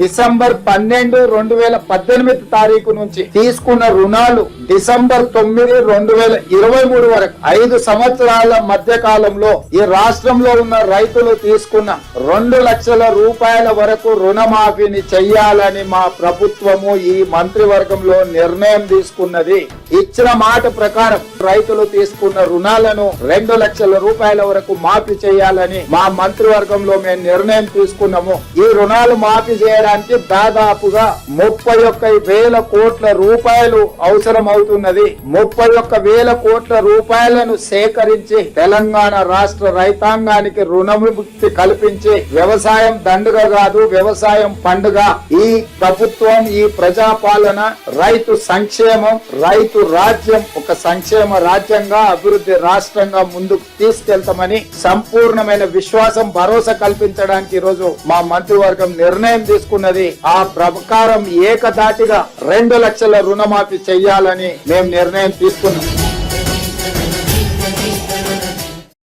December పన్నెండు రెండు వేల పద్దెనిమిది తారీఖు నుంచి తీసుకున్న రుణాలు డిసెంబర్ తొమ్మిది రెండు వేల ఇరవై మూడు వరకు. ఐదు సంవత్సరాల మధ్య కాలంలో ఈ రాష్ట్రంలో ఉన్న రైతులు తీసుకున్న రెండు లక్షల రూపాయల వరకు రుణమాఫీని చెయ్యాలని మా ప్రభుత్వము ఈ మంత్రివర్గంలో నిర్ణయం తీసుకున్నది. ఇచ్చిన మాట ప్రకారం రైతులు తీసుకున్న రుణాలను రెండు లక్షల రూపాయల వరకు మాఫీ చేయాలని మా మంత్రివర్గంలో మేము నిర్ణయం తీసుకున్నాము. ఈ రుణాలు మాఫీ చేయడానికి దాదాపుగా ముప్పై ఒక్క వేల కోట్ల రూపాయలు అవసరం అవుతున్నది ముప్పై ఒక్క వేల కోట్ల రూపాయలను సేకరించి తెలంగాణ రాష్ట్ర రైతాంగానికి రుణముక్తి కల్పించి వ్యవసాయం దండుగ కాదు వ్యవసాయం పండుగ. ఈ ప్రభుత్వం ఈ ప్రజాపాలన రైతు సంక్షేమం రైతు రాజ్యం ఒక సంక్షేమ రాజ్యంగా అభివృద్ధి రాష్ట్రంగా ముందుకు తీసుకెళ్తామని సంపూర్ణమైన విశ్వాసం భరోసా కల్పించడానికి ఈరోజు మా మంత్రివర్గం నిర్ణయం తీసుకున్నది. ఆ ప్రకారం ఏకదాటిగా రెండు లక్షల రుణమాఫీ చెయ్యాలని మేము నిర్ణయం తీసుకున్నాం.